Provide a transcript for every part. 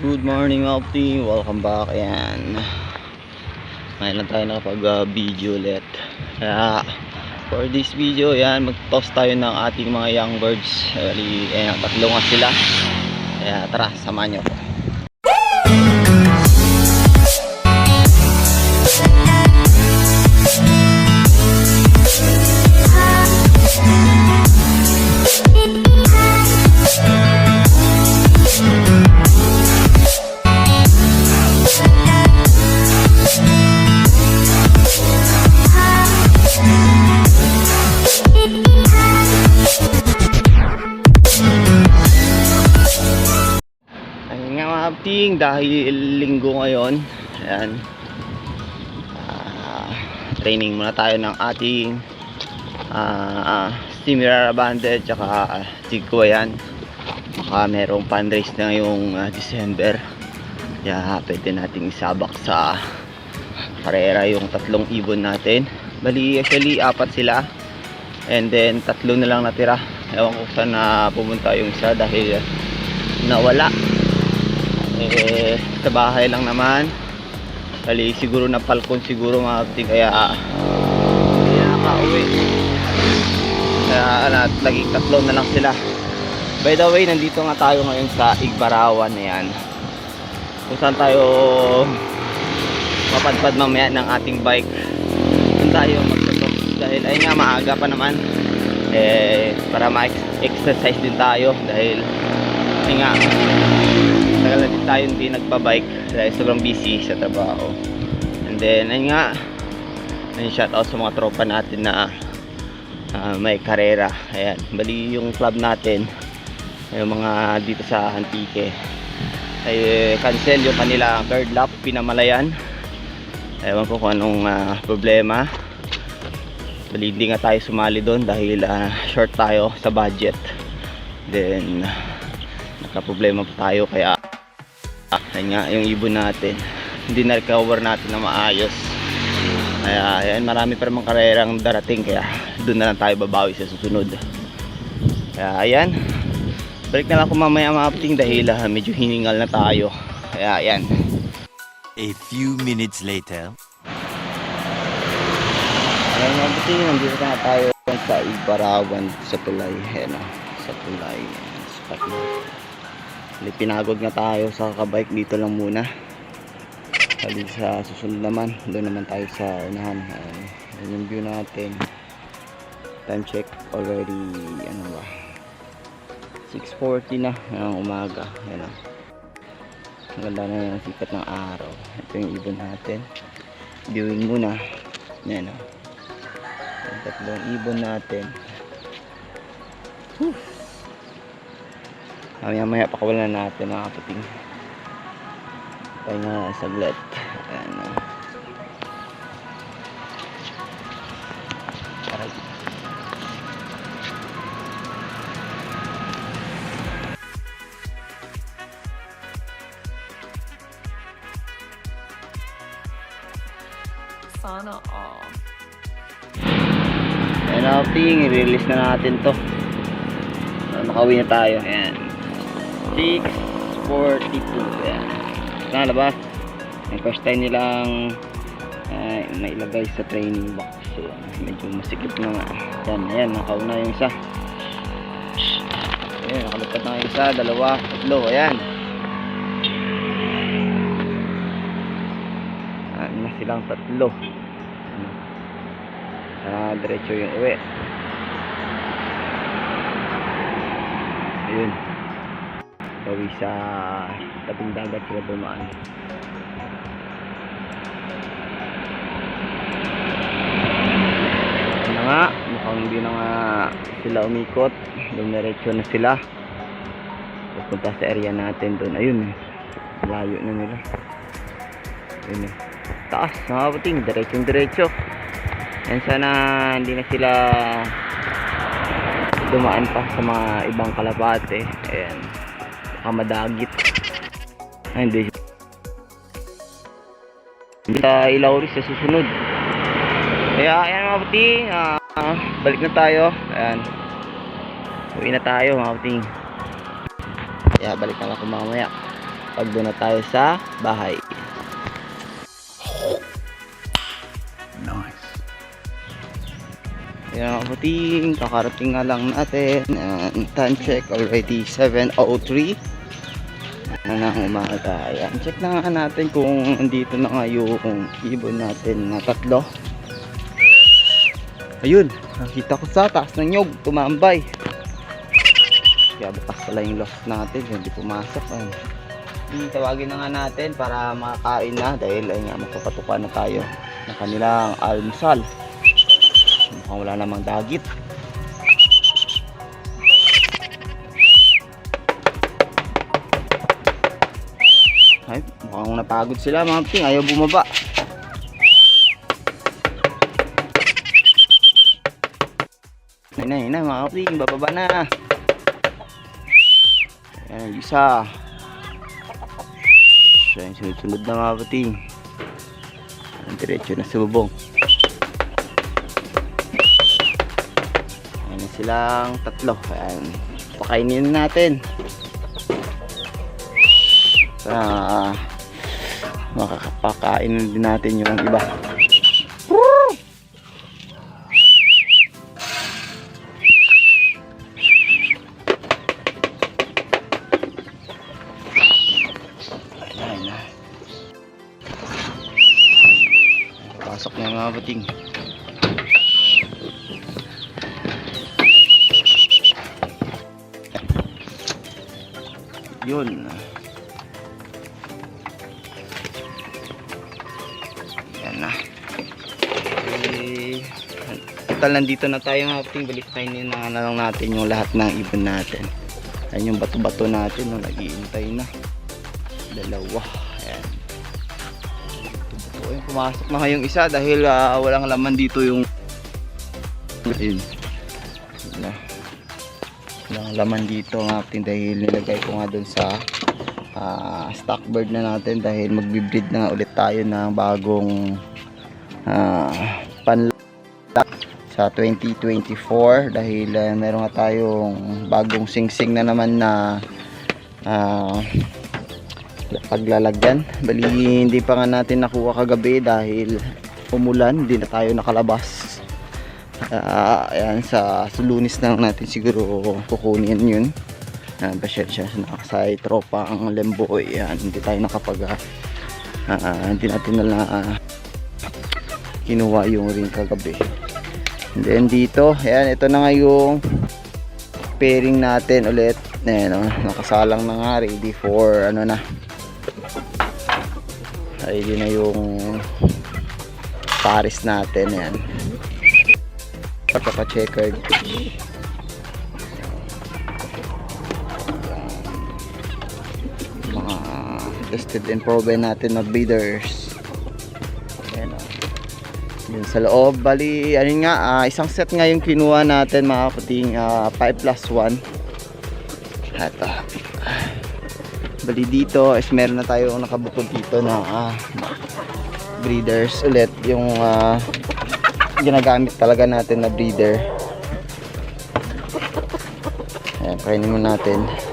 Good morning mga welcome back Ayan. Ngayon lang tayo nakapag uh, video ulit. Kaya For this video, ayan Mag-toss tayo ng ating mga young birds. Bali, ayan, tatlo nga sila. Kaya tara, samahan nyo ko Kapting, dahil linggo ngayon, ayan, ah, training muna tayo ng ating uh, Stimira Banded tsaka uh, Tigko yan. Baka merong fundraise na ngayong ah, December. Kaya pwede nating isabak sa karera yung tatlong ibon natin. Bali actually apat sila. And then tatlo na lang natira. Ewan ko saan na pumunta yung isa dahil nawala eh sa bahay lang naman. Bali siguro na falcon siguro mga kapatid. Kaya na nakauwi kaya ano, naging tatlo na lang sila. By the way nandito nga tayo ngayon sa Igbarawan ayan. Kung saan tayo mapadpad mamaya ng ating bike. Doon tayo magsatok dahil ayun nga maaga pa naman. Eh para ma-exercise din tayo dahil ayun nga tagal na din tayo hindi nagbabike. Dahil sobrang busy sa trabaho. And then ayun nga. Ayun shout out sa mga tropa natin na ah, may karera. Ayan bali yung club natin. Yung mga dito sa Antique. Ay cancel yung kanila. Third lap pinamalayan. Ewan ko kung anong ah, problema. Bali hindi nga tayo sumali doon dahil ah, short tayo sa budget. Then nagka-problema pa tayo kaya Ayun nga, yung ibon natin. Hindi na recover natin na maayos. Kaya, ayan, marami pa namang karerang darating. Kaya, doon na lang tayo babawi sa susunod. Kaya, ayan. Balik na lang ako mamaya mga kapating dahil ah, medyo hiningal na tayo. Kaya, ayan. A few minutes later. Ayan mga kapating, nandito na tayo sa Ibarawan sa Tulay. Ayan sa Tulay. Ayan, Spot na. Bali, pinagod nga tayo sa kabike dito lang muna. Bali sa susunod naman, doon naman tayo sa unahan. Ayan, yung view natin. Time check already, ano ba? 6.40 na ng umaga. Ayan o. Ang ganda na yung sikat ng araw. Ito yung ibon natin. Viewing muna. Ayan o. Yung tatlong ibon natin. Whew. Mamaya maya pakawalan natin mga kapating. Tayo nga saglit. Ayan o. Aray. Sana all. Ayan na. I-release na natin to. Makauwi na tayo. Ayan. 6.42. Ayan. Nalabas. Yung first time nilang ay, nailagay sa training box. So, medyo masikip na nga. Ayan, ayan. Nakauna yung isa. Ayan, nakalupad na isa. Dalawa, tatlo. Ayan. Ayan na silang tatlo. Ah, diretso yung uwi. Ayun. Bawi sa tabing dagat sila dumaan. Na nga, mukhang hindi na nga sila umikot. Dumiretso na sila. Pupunta sa area natin doon. Ayun eh. Layo na nila. Ayun eh. Taas, mga kapating. Diretsong diretso. Yan sana hindi na sila dumaan pa sa mga ibang kalapate. Ayan. Baka madagit. Ay, hindi. Sa ilaw rin sa susunod. Kaya, ayan mga puting. ah, balik na tayo. Ayan. Uwi na tayo mga puting. Kaya, balik na ako mamaya. pag doon na tayo sa bahay. Nice. Yan mga puting, kakarating nga lang natin. And time check already 7.03 na ng umaga. Ayan, check na nga natin kung andito na nga yung ibon natin na tatlo. Ayun, nakita ko sa taas ng nyog, tumambay. Kaya bukas pala yung lost natin, hindi pumasok. Ayun. Tawagin na nga natin para makakain na dahil ay nga magpapatukan na tayo ng kanilang almusal. Mukhang wala namang dagit. Napagod sila mga ping. Ayaw bumaba. Ayun na, ayun na mga ping. Bababa na. Ayan, isa. Ayan, sunod-sunod na mga pating. Ayan, Diretso na sa bubong. Ayan silang tatlo. Ayan. Pakainin na natin. Ah, makakapakain din natin yung iba. Pasok na mga bating. Yun. Total nandito na tayo mga bating. Balik tayo na, lang natin yung lahat ng ibon natin. Ayan yung bato-bato natin. No, Nag-iintay na. Dalawa. Ayan. So, ayun, pumasok na ngayong isa dahil ah, walang laman dito yung ayun. Wala. Walang laman dito ng ating dahil nilagay ko nga dun sa ah, stock na natin dahil magbi-breed na ulit tayo ng bagong ah, panlak sa 2024 dahil ah, meron nga tayong bagong singsing na naman na ah, paglalagyan. Bali hindi pa nga natin nakuha kagabi dahil umulan hindi na tayo nakalabas. Ah, ayan sa sulunis na lang natin siguro kukunin yun. Uh, basyad siya nakasay tropa ang lemboy. Yan hindi tayo nakapag ah, ah, hindi natin na ah, kinuha yung ring kagabi and then dito ayan ito na nga yung pairing natin ulit. Ayan oh, nakasalang na nga ready for ano na. Ready na yung pares natin yan pagkaka checkered mga tested and proven natin na breeders. ayan yun sa loob. Bali ano nga ah, isang set nga yung kinuha natin mga puting 5 plus 1 eto. Bali dito is meron na tayo nakabukod dito na ah, breeders ulit. Yung ah, ginagamit talaga natin na breeder. Ayan kainin mo natin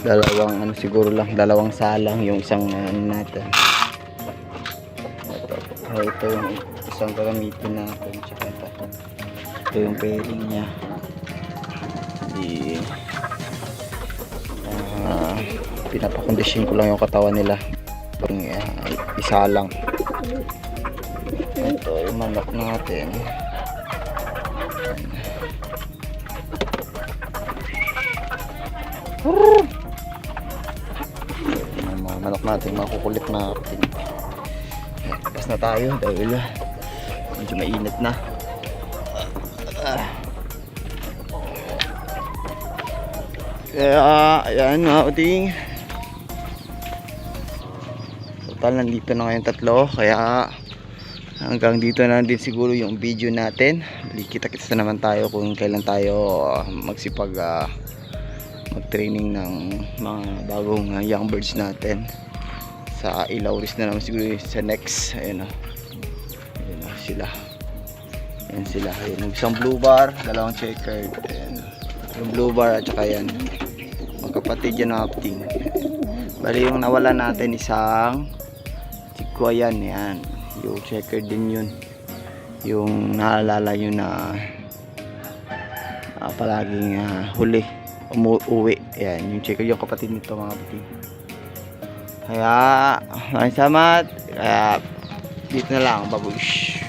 dalawang ano siguro lang dalawang salang yung isang ano natin. Ito, oh, ito yung isang gagamitin natin tsaka ito. Ito yung pairing niya. Di ah pinapakondisyon ko lang yung katawan nila. Yung uh, isa lang. Ito yung manok natin yung mga manok natin makukulit na kapatid Tapos na tayo dahil medyo mainit na. Kaya ayan mga kapatid total nandito na ngayon tatlo. Kaya hanggang dito na din siguro yung video natin. Bali, kita-kita na naman tayo kung kailan tayo magsipag ah, mag-training ng mga bagong ah, young birds natin sa Ilauris na naman siguro sa next ayun na ayun na sila Ayan sila. Ayan, yung isang blue bar, dalawang checkered. Ayan. Yung blue bar at saka yan. Magkapatid yan ng apting. Bali yung nawala natin isang chikwa yan. Yan. Yung checkered din yun. Yung naalala yun na ah, palaging ah, huli. Umuwi. Ayan. Yung checkered yung kapatid nito mga kapatid. Kaya maraming salamat. Kaya dito na lang. Babush.